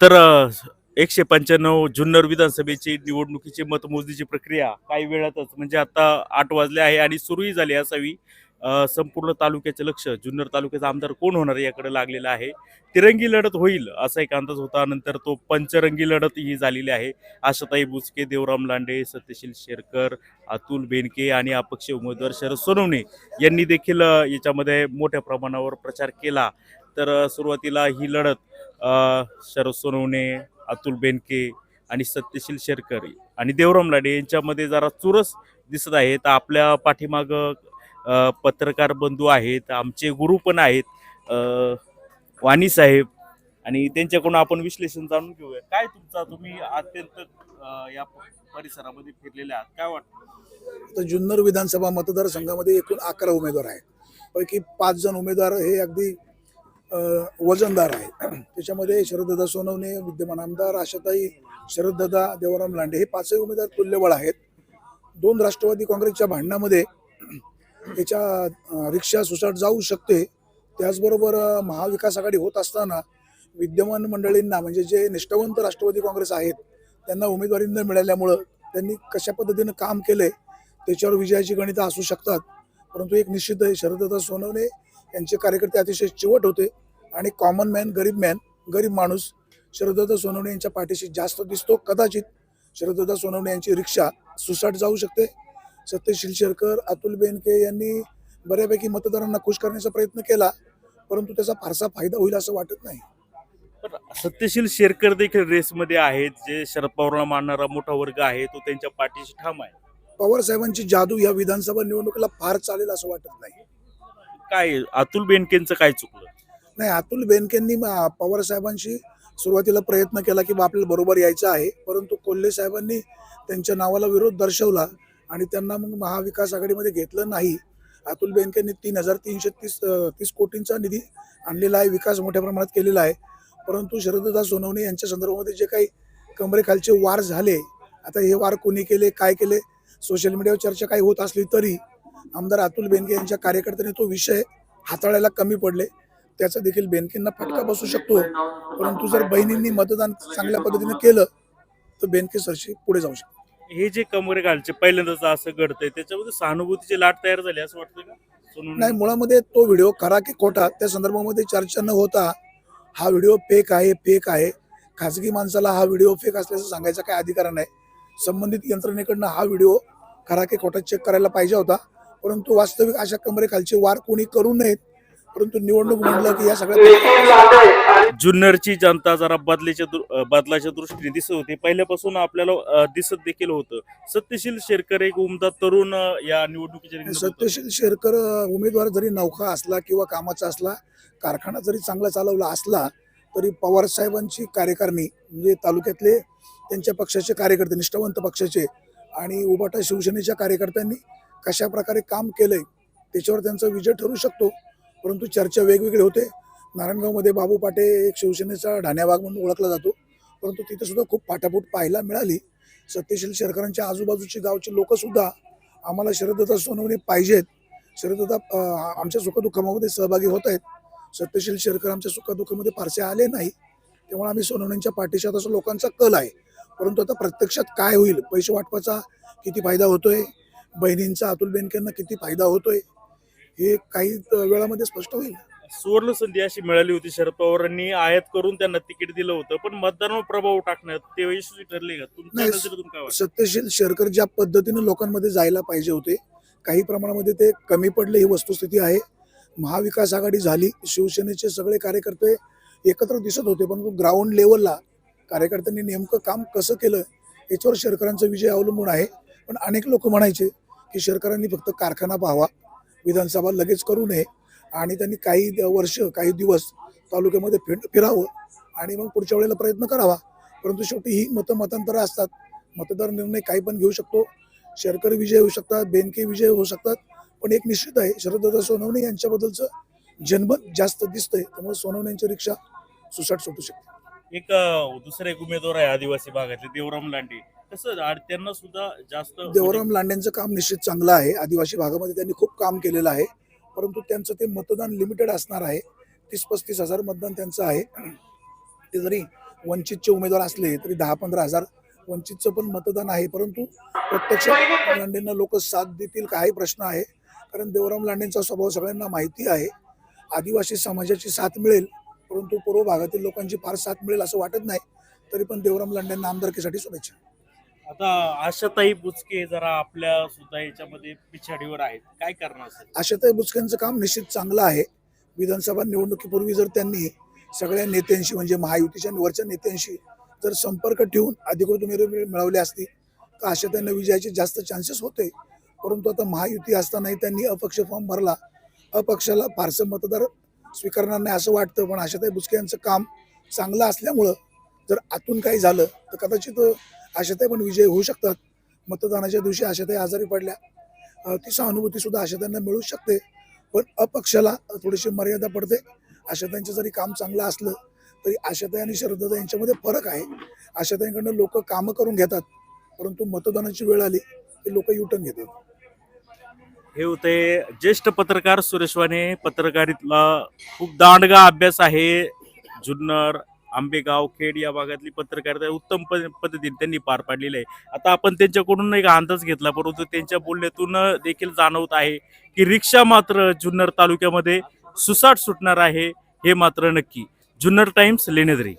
तर एकशे पंच्याण्णव जुन्नर विधानसभेची निवडणुकीची मतमोजणीची प्रक्रिया काही वेळातच म्हणजे आता आठ वाजले आहे आणि सुरूही झाली असावी. संपूर्ण तालुक्याचे लक्ष जुन्नर तालुक्याचा आमदार कोण होणार याकडे लागलेलं आहे. तिरंगी लढत होईल असा एक अंदाज होता. नंतर तो पंचरंगी लढत ही झालेली आहे. आशाताई बुचके देवराम लांडे सत्यशील शेरकर अतुल बेनके आणि अपक्ष उमेदवार शरद सोनवणे यांनी देखील याच्यामध्ये मोठ्या प्रमाणावर प्रचार केला. तर सुरुवातीला ही लढत शरद सोनवणे अतुल बेनके आणि सत्यशील शेरकर आणि देवराम लाडे यांच्यामध्ये जरा चुरस दिसत आहे. तर आपल्या पाठीमाग पत्रकार बंधू आहेत आमचे गुरु पण आहेत वाणी साहेब आणि त्यांच्याकडून आपण विश्लेषण जाणून घेऊया. काय तुमचा तुम्ही अत्यंत या परिसरामध्ये फिरलेले आहात काय वाटतं? तर जुन्नर विधानसभा मतदारसंघामध्ये एकूण अकरा उमेदवार आहेत. पैकी पाच जण उमेदवार हे अगदी वजनदार आहेत त्याच्यामध्ये शरददादा सोनवणे विद्यमान आमदार आशाताई शरददादा देवराम लांडे हे पाचही उमेदवार तुल्यबळ आहेत. दोन राष्ट्रवादी काँग्रेसच्या भांडणामध्ये याच्या रिक्षा सुसाट जाऊ शकते. त्याचबरोबर महाविकास आघाडी होत असताना विद्यमान मंडळींना म्हणजे जे निष्ठावंत राष्ट्रवादी काँग्रेस आहेत त्यांना उमेदवारी न मिळाल्यामुळं त्यांनी कशा पद्धतीनं काम केले त्याच्यावर विजयाची गणितं असू शकतात. परंतु एक निश्चित आहे शरदत्ता सोनवणे यांचे कार्यकर्ते अतिशय चिवट होते आणि कॉमन मॅन गरीब मॅन गरीब माणूस शरदत्ता सोनवणे यांच्या पाठीशी जास्त दिसतो. कदाचित शरदत्ता सोनवणे यांची रिक्षा सुसाट जाऊ शकते. सत्यशील शेरकर अतुल बेनके यांनी बऱ्यापैकी मतदारांना खुश करण्याचा प्रयत्न केला परंतु त्याचा फारसा फायदा होईल असं वाटत नाही. सत्यशील शेरकर देखील रेसमध्ये आहेत. जे शरद पवारांना मानणारा मोठा वर्ग आहे तो त्यांच्या पाठीशी ठाम आहे. पवार साहेबांची जादू या विधानसभा निवडणुकीला फार चालेल असं वाटत नाही. काय अतुल बेनकेंचं काय चुकलं? नाही अतुल बेनकेंनी पवार साहेबांशी सुरुवातीला प्रयत्न केला की बा आपल्याला बरोबर यायचं आहे. परंतु कोल्हे साहेबांनी त्यांच्या नावाला विरोध दर्शवला आणि त्यांना मग महाविकास आघाडीमध्ये घेतलं नाही. अतुल बेनकेंनी तीन हजार तीनशे तीस तीस कोटींचा निधी आणलेला आहे विकास मोठ्या प्रमाणात केलेला आहे. परंतु शरददा सोनवणे यांच्या संदर्भामध्ये जे काही कमरेखालचे वार झाले आता हे वार कोणी केले काय केले सोशल मीडियावर चर्चा काही होत असली तरी आमदार अतुल बेनके यांच्या कार्यकर्त्यांनी तो विषय हाताळायला कमी पडले. त्याचा देखील बेनकेंना फटका बसू शकतो. परंतु जर बहिणींनी मतदान चांगल्या पद्धतीने केलं तर बेनके सरशी पुढे जाऊ शकतो हे जे कमरे घालचे पहिल्यांदाच असं घडतंय. त्याच्यामध्ये सहानुभूतीची लाट तयार झाली असं वाटतं का? नाही मुळामध्ये तो व्हिडिओ खरा की खोटा त्या संदर्भामध्ये चर्चा न होता हा व्हिडिओ फेक आहे फेक आहे. खाजगी माणसाला हा व्हिडिओ फेक असल्याचं सांगायचा काय अधिकार नाही. संबंधित यंत्रणेकडनं हा व्हिडिओ खरा की खोटा चेक करायला पाहिजे होता. परंतु वास्तविक अशा कमरेखालचे वार कोणी करू नयेत परंतु निवडणूक म्हणलं की या सगळ्या जुन्नरची जनता जरा बदलीच्या बदलाच्या दृष्टीने दिसत होती पहिल्यापासून आपल्याला दिसत देखील होतं सत्यशील शेरकर एक उमदा तरुण या निवडणुकीच्या. सत्यशील शेरकर उमेदवार जरी नौका असला किंवा कामाचा असला कारखाना जरी चांगला चालवला असला तरी पवार साहेबांची कार्यकारिणी म्हणजे तालुक्यातले त्यांच्या पक्षाचे कार्यकर्ते निष्ठावंत पक्षाचे आणि उबाटा शिवसेनेच्या कार्यकर्त्यांनी कशा प्रकारे काम केलंय त्याच्यावर त्यांचा विजय ठरू शकतो. परंतु चर्चा वेगवेगळी होते. नारायणगावमध्ये बाबू पाटे एक शिवसेनेचा ढाण्याभाग म्हणून ओळखला जातो. परंतु तिथे सुद्धा खूप फाटाफूट पाहायला मिळाली. सत्यशील शेरकरांच्या आजूबाजूची गावचे लोक सुद्धा आम्हाला शरदत्ता सोनवणे पाहिजेत. शरदत्ता आमच्या सुखदुःखामध्ये सहभागी होत आहेत. सत्यशील शेरकर आमच्या सुखदुःखामध्ये फारसे आले नाही. त्यामुळे आम्ही सोनवण्यांच्या पाठीशी असं लोकांचा कल आहे. परंतु आता प्रत्यक्षात काय होईल? पैसे वाटपाचा किती फायदा होतोय? बहिणींचा अतुल बेनकेंना किती फायदा होतोय हे काही वेळामध्ये स्पष्ट होईल सुवर्ण संधी अशी मिळाली होती शरद पवारांनी आयात करून त्यांना तिकीट दिलं होतं पण मतदानावर प्रभाव टाकण्यात ते यशस्वी ठरले का? सत्यशील शेरकर ज्या पद्धतीने लोकांमध्ये जायला पाहिजे होते काही प्रमाणामध्ये ते कमी पडले ही वस्तुस्थिती आहे. महाविकास आघाडी झाली शिवसेनेचे सगळे कार्यकर्ते एकत्र दिसत होते परंतु ग्राउंड लेवलला कार्यकर्त्यांनी नेमकं काम कसं केलं याच्यावर शेरकरांचा विजय अवलंबून आहे. पण अनेक लोक म्हणायचे की शेरकरांनी फक्त कारखाना पाहावा विधानसभा लगेच करू नये आणि त्यांनी काही वर्ष काही दिवस तालुक्यामध्ये फिर फिरावं आणि मग पुढच्या वेळेला प्रयत्न करावा. परंतु शेवटी ही मतं मतांतरं असतात. मतदार निर्णय काही पण घेऊ शकतो. शेरकर विजय होऊ शकतात बेनके विजय होऊ शकतात पण एक निश्चित आहे शरददादा सोनवणे यांच्याबद्दलचं जनमत जास्त दिसतंय. त्यामुळे सोनवणे यांची रिक्षा सुसाट सुटू शकते. एक अं, एक उमेदवार आहे आदिवासी भागातले देवराम लांडे. कसं आणि त्यांना सुद्धा जास्त देवराम लांडेंचं काम निश्चित चांगलं आहे. आदिवासी भागामध्ये त्यांनी खूप काम केलेलं आहे. परंतु त्यांचं ते मतदान लिमिटेड असणार आहे. तीस पस्तीस हजार मतदान त्यांचं आहे. ते जरी वंचितचे उमेदवार असले तरी दहा पंधरा हजार वंचितचं पण मतदान आहे. परंतु प्रत्यक्ष लांडेंना लोक साथ देतील काही प्रश्न आहे. कारण देवराम लांडेंचा स्वभाव सगळ्यांना माहिती आहे. आदिवासी समाजाची साथ मिळेल. परंतु पूर्व भागातील लोकांची फार साथ मिळेल असं वाटत नाही. तरी पण देवराम लांडेंना आमदारकीसाठी शुभेच्छा. आता आशाताई बुचके जरा आपल्या सुद्धा याच्यामध्ये पिछाडीवर आहेत. काय करणार आशाताई बुचकेंचं काम निश्चित चांगलं आहे. विधानसभा निवडणुकीपूर्वी जर त्यांनी सगळ्या नेत्यांशी म्हणजे महायुतीच्या वरच्या नेत्यांशी जर संपर्क ठेवून अधिकृत उमेदवारी मिळवली असती तर आशाताईंना विजयाचे जास्त चान्सेस होते. परंतु आता महायुती असतानाही त्यांनी अपक्ष फॉर्म भरला. अपक्षाला फारसं मतदार स्वीकारणार नाही असं वाटतं पण आशाताई बुचके यांचं काम चांगलं असल्यामुळं जर आतून काही झालं तर कदाचित आशाताई पण विजय होऊ शकतात. मतदानाच्या दिवशी आशाताई आजारी पडल्या. अ, ती सहानुभूती सुद्धा आशाताईंना मिळू शकते. पण अपक्षाला थोडीशी मर्यादा पडते. आशाताईंचं जरी काम चांगलं असलं तरी आशाताई आणि शरददादा यांच्यामध्ये फरक आहे. आशाताईंकडनं लोक कामं करून घेतात परंतु मतदानाची वेळ आली की लोक युटर्न घेतात. हे होते ज्येष्ठ पत्रकार सुरेशवाने पत्रकारितला खूप दांडगा अभ्यास आहे. जुन्नर आंबेगाव खेड या भागातली पत्रकारिता उत्तम प- पद्धतीने त्यांनी पार पाडलेली आहे. आता आपण त्यांच्याकडून एक अंदाज घेतला परंतु त्यांच्या बोलण्यातून देखील जाणवत आहे की रिक्षा मात्र जुन्नर तालुक्यामध्ये सुसाट सुटणार आहे हे मात्र नक्की. जुन्नर टाइम्स लेणेदरी.